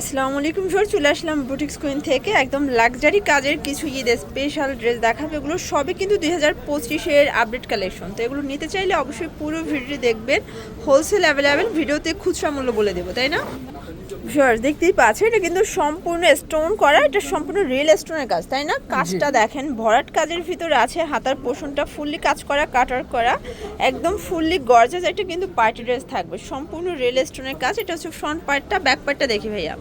আসসালামু আলাইকুম সর চলে আসলাম বুটিক্স কুইন থেকে। একদম লাক্সারি কাজের কিছু ঈদ স্পেশাল ড্রেস দেখাবে। এগুলো সবই কিন্তু দুই হাজার পঁচিশের আপডেট কালেকশন তো এগুলো নিতে চাইলে অবশ্যই পুরো ভিডিও দেখবেন। হোলসেল অ্যাভেলেবেল ভিডিওতে খুচরা মূল্য বলে দেবো, তাই না? ভিউয়ার্স দেখতেই পাচ্ছেন এটা কিন্তু সম্পূর্ণ স্টোন করা এটা সম্পূর্ণ রিয়েল স্টোনের কাজ তাই না? কাজটা দেখেন ভরাট কাজের ভিতরে আছে হাতার পোষণটা ফুললি কাজ করা কাটার করা একদম ফুললি গর্জাস এটা কিন্তু পার্টি ড্রেস থাকবে সম্পূর্ণ রিয়েল স্টোনের কাজ এটা হচ্ছে ফ্রন্ট পার্টটা ব্যাক পার্টটা দেখি ভাইয়া।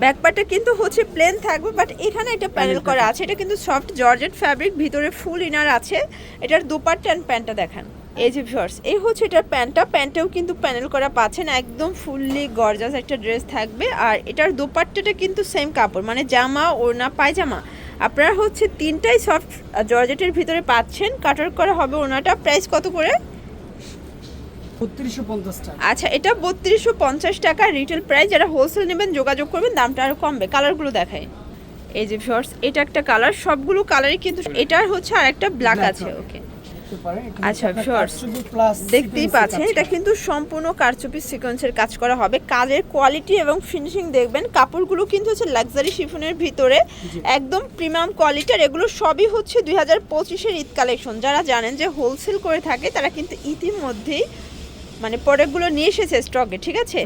ব্যাক পার্টটা কিন্তু হচ্ছে প্লেন থাকবে বাট এখানে এটা প্যানেল করা আছে এটা কিন্তু সফট জর্জেট ফ্যাব্রিক ভিতরে ফুল ইনার আছে এটার দুপাট্টা অ্যান্ড প্যান্টটা দেখান। এই যে ভিউয়ার্স এই হচ্ছে এটার প্যান্টটা। প্যান্টেও কিন্তু প্যানেল করা পাচ্ছেন একদম ফুললি গর্জাস একটা ড্রেস থাকবে। আর এটার দোপাট্টাটা কিন্তু সেম কাপড় মানে জামা ওড়না পায়জামা। আপনারা হচ্ছে তিনটাই সফট জর্জেটের ভিতরে পাচ্ছেন। কাটার করা হবে ওড়নাটা। প্রাইস কত করে? আচ্ছা এটা বত্রিশশো পঞ্চাশ টাকা রিটেল প্রাইস। যারা হোলসেল নেবেন যোগাযোগ করবেন দামটা আরও কমবে। কালারগুলো দেখায় এই যে ভিউয়ার্স এটা একটা কালার। সবগুলো কালারই কিন্তু এটার হচ্ছে আর একটা ব্ল্যাক আছে ওকে। দেখতে পারেন, আচ্ছা, viewers, দেখতেই পাচ্ছেন এটা কিন্তু সম্পূর্ণ কারচুপি সিকোয়েন্সের কাজ করা হবে। কাজের কোয়ালিটি এবং ফিনিশিং দেখবেন কাপড়গুলো কিন্তু হচ্ছে লাক্সারি শিফনের ভিতরে একদম প্রিমিয়াম কোয়ালিটির এগুলো সবই হচ্ছে দুই হাজার পঁচিশের ঈদ কালেকশন যারা জানেন যে হোলসেল করে থাকে তারা কিন্তু ইতিমধ্যেই মানে প্রোডাক্টগুলো নিয়ে এসেছে স্টকে ঠিক আছে?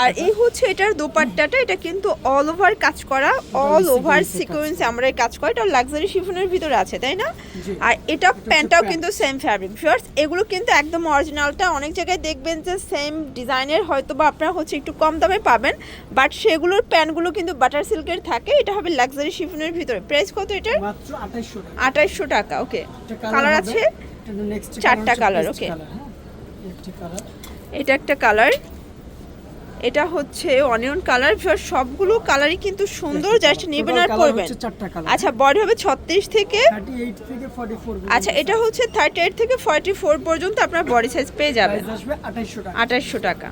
আর এই হচ্ছে এটার দোপাট্টাটা এটা কিন্তু অল ওভার কাজ করা অল ওভার সিকোয়েন্স আমরা কাজ করা এটা লাক্সারি শিফনের ভিতরে আছে তাই না? আর এটা প্যান্টটাও কিন্তু সেম ফ্যাব্রিক ফিয়ার্স এগুলো কিন্তু একদম অরিজিনালটা অনেক জায়গায় দেখবেন যে সেম ডিজাইনের হয়তো বা আপনারা হচ্ছে একটু কম দামে পাবেন বাট সেগুলোর প্যান্টগুলো কিন্তু বাটার সিল্কের থাকে এটা হবে লাক্সারি শিফনের ভিতরে। প্রাইস কত এটার? মাত্র 2800 টাকা। আঠাইশশো টাকা ওকে কালার আছে? চারটা কালার colour, এটা একটা কালার এটা হচ্ছে অনিয়ন কালার সবগুলো কালারই কিন্তু সুন্দর জাস্ট নেবেন আর করবেন পরবেন। আচ্ছা বডি হবে ছত্রিশ থেকে 38 থেকে 44 আচ্ছা এটা হচ্ছে থার্টি এইট থেকে ফর্টি ফোর পর্যন্ত আপনার বডি সাইজ পেয়ে যাবেন। আসবে 2800 টাকা। আঠাশশো টাকা।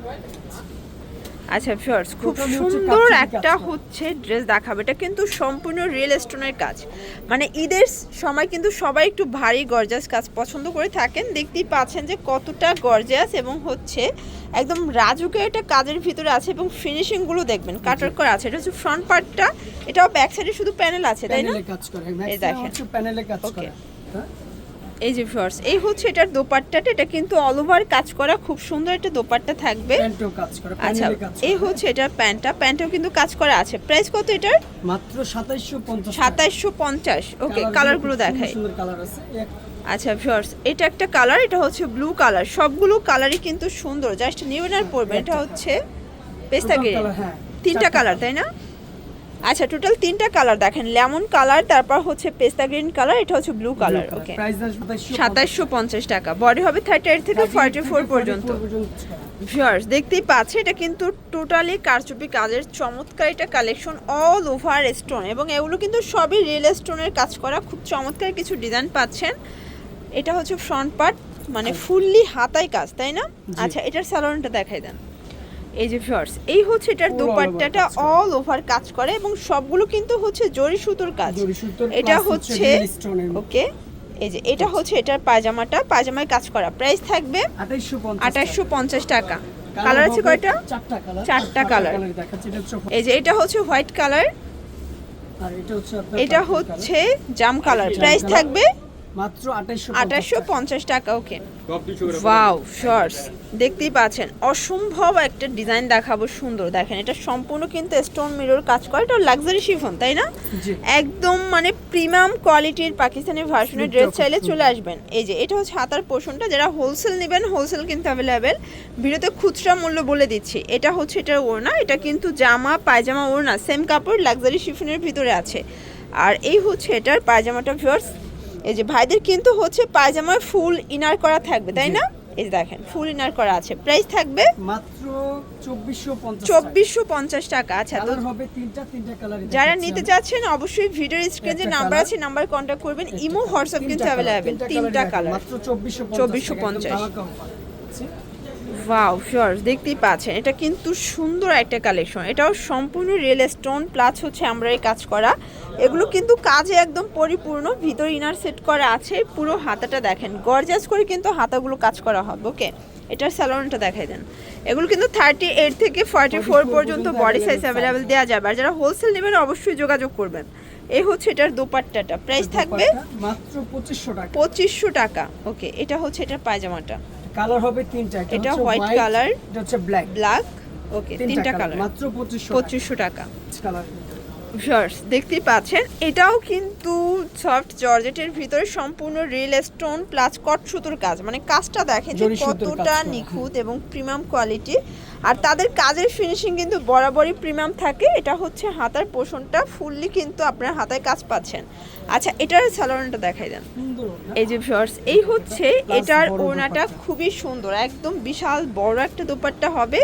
আচ্ছা ফিওর্স খুব সুন্দর একটা হচ্ছে ড্রেস দেখাবে। এটা কিন্তু সম্পূর্ণ রিয়েল স্টোনের কাজ। মানে ঈদের সময় কিন্তু সবাই একটু ভারী গর্জাস কাজ পছন্দ করে থাকেন। দেখতেই পাচ্ছেন যে কতটা গর্জাস এবং হচ্ছে একদম রাজুকে এটা কাজের ভিতরে আছে এবং ফিনিশিংগুলো দেখবেন। কাটার করা আছে। এটা হচ্ছে ফ্রন্ট পার্টটা এটাও ব্যাক সাইডে শুধু প্যানেল আছে তাই না? ম্যাক্সিমাম দেখেন। প্যানেলে কাজ করে? এই যে ফিওর্স এই হচ্ছে এটার দোপাট্টাটা এটা কিন্তু অল ওভার কাজ করা খুব সুন্দর একটা দোপাট্টা থাকবে। প্যান্টেও কাজ করে আচ্ছা এই হচ্ছে এটার প্যান্টটা প্যান্টও কিন্তু কাজ করা আছে। প্রাইস কত এটার? মাত্র 2750 টাকা। সাতাইশশো পঞ্চাশ ওকে Colour কালারগুলো দেখাই। সুন্দর কালার আছে। আচ্ছা ভিউয়ার্স এটা একটা কালার এটা হচ্ছে ব্লু কালার সবগুলো কালারই কিন্তু সুন্দর জাস্ট নিবেন আর পরবেন। এটা হচ্ছে পেস্তা গ্রিন হ্যাঁ, তিনটা কালার তাই না? আচ্ছা টোটাল তিনটা কালার দেখেন। লেমন কালার তারপর হচ্ছে পেস্তা গ্রিন কালার এটা হচ্ছে ব্লু কালার ওকে প্রাইস আসবে 2750 সাতাইশশো পঞ্চাশ টাকা। বডি হবে থার্টি এইট থেকে ফর্টি ফোর পর্যন্ত। ভিউয়ার্স দেখতেই পাচ্ছে এটা কিন্তু টোটালি কারচুপি কাজের চমৎকার এটা কালেকশন অল ওভার স্টোন এবং এগুলো কিন্তু সবই রিয়েল স্টোনের কাজ করা। খুব চমৎকার কিছু ডিজাইন পাচ্ছেন। এটা হচ্ছে ফ্রন্ট পার্ট মানে ফুললি হাতায় কাজ তাই না? আচ্ছা এটার স্যালোনটা দেখাই দেন। এই যে ভিউয়ার্স এই হচ্ছে এটার দোপাট্টাটা অল ওভার কাজ করে এবং সবগুলো কিন্তু হচ্ছে জরি সুতোর কাজ। এটা হচ্ছে। ওকে এই যে এটা হচ্ছে এটার পায়জামাটা পায়জামায় কাজ করা। প্রাইস থাকবে 2850 আঠাশশো পঞ্চাশ টাকা। কালার আছে কয়টা? চারটা কালার চারটা colour। দেখাচ্ছি এটা হচ্ছে এই যে এটা হচ্ছে হোয়াইট কালার আর এটা হচ্ছে এটা হচ্ছে জাম কালার প্রাইস থাকবে মাত্র 2850 আঠাশশো পঞ্চাশ টাকা ওকে ওয়াও শর্টস দেখতেই পাচ্ছেন অসম্ভব একটা ডিজাইন দেখাবো সুন্দর। দেখেন এটা সম্পূর্ণ কিন্তু স্টোন মিরর কাজ করে। এটা লাক্সারি শিফন তাই না? একদম মানে প্রিমিয়াম কোয়ালিটির পাকিস্তানি ভার্সনের ড্রেস চাইলে চলে আসবেন। এই যে এটা হচ্ছে হাতার পোষণটা। যারা হোলসেল নেবেন হোলসেল কিন্তু অ্যাভেলেবেল ভিডিওতে খুচরা মূল্য বলে দিচ্ছি। এটা হচ্ছে এটার ওড়না এটা কিন্তু জামা পায়জামা ওড়না সেম কাপড় লাক্সারি শিফনের ভিতরে আছে। আর এই হচ্ছে এটার পায়জামাটা ভিউয়ার্স এই যে ভাইদের কিন্তু হচ্ছে পায়জামায় ফুল ইনার করা থাকবে তাই না? এই যে দেখেন ফুল ইনার করা আছে। প্রাইস থাকবে মাত্র চব্বিশশো পঞ্চাশ টাকা। আচ্ছা তো যারা নিতে চাচ্ছেন অবশ্যই ভিডিওর স্ক্রিনে যে নাম্বার আছে নাম্বার কন্ট্যাক্ট করবেন। ইমো হোয়াটসঅ্যাপ কিন্তু অ্যাভেলেবেল তিনটা কালার মাত্র 2450 ওয়াও শিওর দেখতেই পাচ্ছেন এটা কিন্তু সুন্দর একটা কালেকশন এটাও সম্পূর্ণ রিয়েল স্টোন প্লাস হচ্ছে আমরা এই কাজ করা। এগুলো কিন্তু কাজে একদম পরিপূর্ণ ভিতর ইনার সেট করা আছে পুরো হাতাটা দেখেন। গর্জাস করে কিন্তু হাতাগুলো কাজ করা হবে ওকে এটার স্যালোনটা দেখাই দেন। এগুলো কিন্তু থার্টি এইট থেকে ফর্টি ফোর পর্যন্ত পর্যন্ত বডি সাইজ অ্যাভেলেবেল দেওয়া যাবে। আর যারা হোলসেল নেবেন অবশ্যই যোগাযোগ করবেন। এই হচ্ছে এটার দোপাট্টাটা। প্রাইস থাকবে মাত্র পঁচিশশো টাকা। পঁচিশশো টাকা ওকে এটা হচ্ছে এটার পায়জামাটা। কালার হবে তিনটা এটা হোয়াইট white, এটা হচ্ছে ব্ল্যাক ব্ল্যাক ওকে তিনটা কালার মাত্র পঁচিশশো পঁচিশশো টাকা। কালার ভিউয়ার্স দেখতেই পাচ্ছেন এটাও কিন্তু সফট জর্জেটের ভিতরে সম্পূর্ণ রিয়েল স্টোন প্লাস কট সুতোর কাজ। মানে কাজটা দেখেন যে কতটা নিখুঁত এবং প্রিমিয়াম কোয়ালিটি আর তাদের কাজের ফিনিশিং কিন্তু বরাবরই প্রিমিয়াম থাকে। এটা হচ্ছে হাতার পোষণটা ফুললি কিন্তু আপনার হাতায় কাজ পাচ্ছেন। আচ্ছা এটার স্যালোনটা দেখাই দেন। এই যে ভিউয়ার্স এই হচ্ছে এটার ওড়নাটা খুবই সুন্দর একদম বিশাল বড় একটা দোপাট্টা হবে।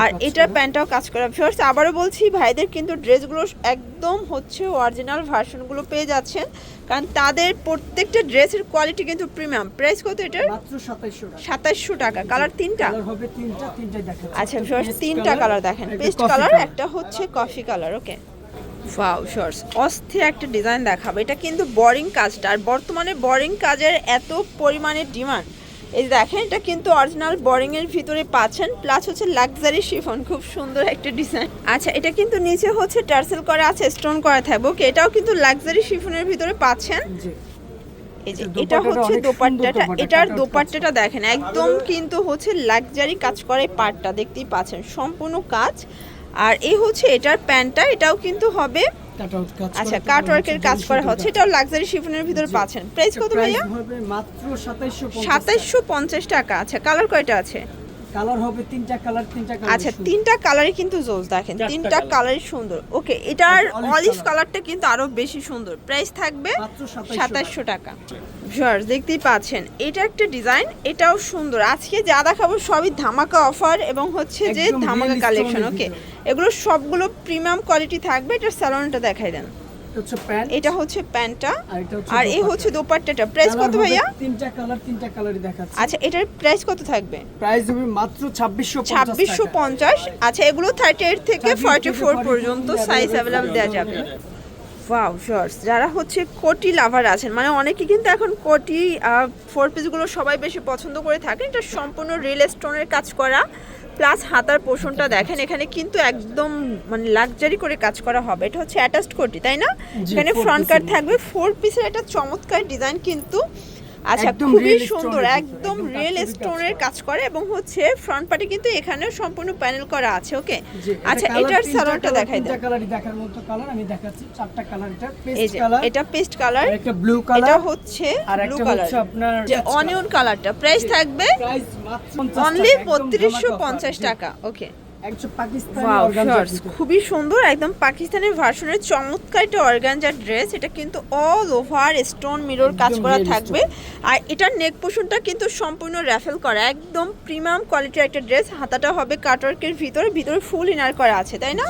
আর এটার প্যান্টটাও কাজ করা। ভিউয়ার্স আবারও বলছি ভাইদের কিন্তু ড্রেসগুলো একদম হচ্ছে অরিজিনাল ভার্সনগুলো পেয়ে যাচ্ছেন। কারণ তাদের প্রত্যেকটা ড্রেসের কোয়ালিটি কিন্তু প্রিমিয়াম প্রাইস কত টাকা। সাতাশশো টাকা। কালার তিনটা? তিনটা আচ্ছা তিনটা কালার দেখেন। পেস্ট কালার একটা হচ্ছে coffee colour okay wow shorts অস্থির একটা ডিজাইন দেখাবো। এটা কিন্তু বোরিং কাজটা। আর বর্তমানে বোরিং কাজের এত পরিমাণে ডিমান্ড এই দেখেন এটা কিন্তু অরিজিনাল বোরিং এর ভিতরে পাচ্ছেন প্লাস হচ্ছে লাক্সারি শিফন খুব সুন্দর একটা ডিজাইন আচ্ছা এটা কিন্তু নিচে হচ্ছে টার্সেল করা আছে স্টোন করা থাকবে। ওকে এটাও কিন্তু লাক্সারি শিফনের ভিতরে পাচ্ছেন। জি। এই যে এটা হচ্ছে দোপাট্টাটা এটার দোপাট্টাটা দেখেন একদম কিন্তু হচ্ছে লাক্সারি কাজ করে পাটটা দেখতেই পাচ্ছেন সম্পূর্ণ কাজ। আর এই হচ্ছে এটার প্যান্টটা এটাও কিন্তু হবে আচ্ছা কাটওয়ার্কের ওয়ার্কের কাজ করা হচ্ছে। এটাও লাক্সারি শিফনের ভিতরে। পাচ্ছেন। প্রাইস কত ভাইয়া? মাত্র সাতাইশশো সাতাইশশো পঞ্চাশ টাকা। আচ্ছা কালার কয়টা আছে? কালার হবে তিনটা কালার তিনটা কালার আচ্ছা তিনটা কালারই কিন্তু জোস দেখেন। তিনটা কালারই সুন্দর। ওকে এটার অলিভ কালারটা কিন্তু আরও বেশি সুন্দর। প্রাইস থাকবে মাত্র সাতাইশশো সাতাশশো টাকা। ভিউয়ার্স দেখতেই পাচ্ছেন এটা একটা ডিজাইন এটাও সুন্দর। আজকে যা দেখাবো সবই ধামাকা অফার এবং হচ্ছে যে ধামাকা কালেকশন ওকে। এগুলো সবগুলো প্রিমিয়াম কোয়ালিটি থাকবে এটার স্যালোনটা দেখাই দেন। এটা হচ্ছে প্যান্টটা আর এটা এই হচ্ছে দোপাট্টাটা। প্রাইস কত ভাইয়া? তিনটা কালার তিনটা কালারই দেখাচ্ছে। আচ্ছা এটার প্রাইস কত থাকবে? প্রাইস হবে মাত্র ছাব্বিশশো ছাব্বিশশো পঞ্চাশ। আচ্ছা এগুলো থার্টি এইট থেকে 38 ফর্টি ফোর পর্যন্ত সাইজ অ্যাভেলেবল দেওয়া যাবে। ওয়াও শর্টস যারা হচ্ছে কোটি লাভার আছেন মানে অনেকে কিন্তু এখন কোটি ফোর পিসগুলো সবাই বেশি পছন্দ করে থাকেন। এটা সম্পূর্ণ রিয়েল স্টোনের কাজ করা প্লাস হাতার পোষণটা দেখেন এখানে কিন্তু একদম মানে লাক্সারি করে কাজ করা হবে। এটা হচ্ছে অ্যাটাচড কোটি তাই না? এখানে ফ্রন্ট কার্ড থাকবে। ফোর পিসের একটা চমৎকার ডিজাইন কিন্তু আচ্ছা খুবই সুন্দর একদম রিয়েল স্টোনের কাজ করে এবং হচ্ছে ফ্রন্ট পার্টে কিন্তু এখানেও সম্পূর্ণ প্যানেল করা আছে ওকে আচ্ছা এটার colour, দেখাই দেন কালারই দেখার মতো কালার আমি দেখাচ্ছি। চারটা কালার এটা পেস্ট কালার এটা পেস্ট কালার একটা ব্লু কালার এটা হচ্ছে ব্লু কালার হচ্ছে আপনার যে অনিয়ন কালারটা প্রাইস থাকবে প্রাইস মাত্র অনলি টাকা ওকে খুবই সুন্দর একদম পাকিস্তানের ভার্সনের চমৎকার একটা অর্গানজার ড্রেস এটা কিন্তু অল ওভার স্টোন মিরর কাজ করা থাকবে। আর এটার নেক পোষণটা কিন্তু সম্পূর্ণ র্যাফেল করা একদম প্রিমিয়াম কোয়ালিটির একটা ড্রেস হাতাটা হবে কাটওয়ার্কের ভিতরে ভিতরে ফুল ইনার করা আছে তাই না?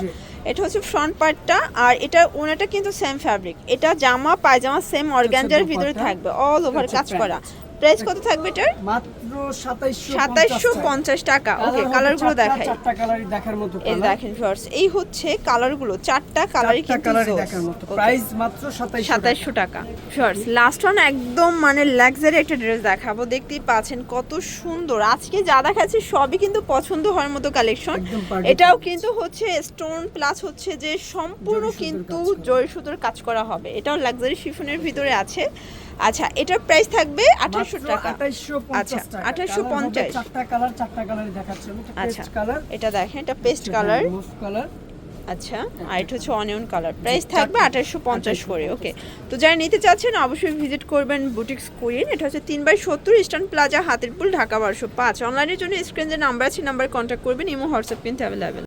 এটা হচ্ছে ফ্রন্ট পার্টটা আর এটা ওনাটা কিন্তু সেম ফ্যাব্রিক এটা জামা পায়জামা সেম অর্গানজার ভিতরে থাকবে অল ওভার কাজ করা। প্রাইস কত থাকবে এটার? মাত্র সাতাইশশো সাতাইশশো পঞ্চাশ টাকা। ওকে কালারগুলো দেখাই। চারটা কালারই দেখার মতো এই দেখেন ভিউয়ার্স এই হচ্ছে কালারগুলো চারটা কালারই কিন্তু কালারই দেখার মতো। প্রাইস মাত্র সাতাইশশো সাতাইশশো টাকা। ভিউয়ার্স লাস্ট ওয়ান একদম মানে লাক্সারি একটা ড্রেস দেখাবো। দেখতেই পাচ্ছেন কত সুন্দর। আজকে যা দেখাচ্ছে সবই কিন্তু পছন্দ হওয়ার মতো কালেকশন এটাও কিন্তু হচ্ছে স্টোন প্লাস হচ্ছে যে সম্পূর্ণ কিন্তু জয় সুতোর কাজ করা হবে। এটাও লাক্সারি শিফনের ভিতরে আছে। আচ্ছা এটার প্রাইস থাকবে আঠাশশো টাকা। আচ্ছা, পঞ্চাশ 2850 চারটা কালার চারটা কালারই দেখাচ্ছে আচ্ছা কালার এটা দেখেন এটা পেস্ট কালার কালার আচ্ছা আর এটা হচ্ছে অনিয়ন কালার প্রাইস থাকবে আঠাশশো পঞ্চাশ করে ওকে তো যারা নিতে চাচ্ছেন অবশ্যই ভিজিট করবেন বুটিক্স কুইন এটা হচ্ছে তিন বাই সত্তর ইস্টার্ন প্লাজা হাতিরপুল ঢাকা বারোশো পাঁচ। অনলাইনের জন্য স্ক্রিন যে নাম্বার আছে নাম্বার কন্ট্যাক্ট করবেন। ইমো হোয়াটসঅ্যাপ কিন্তু অ্যাভেলেবেল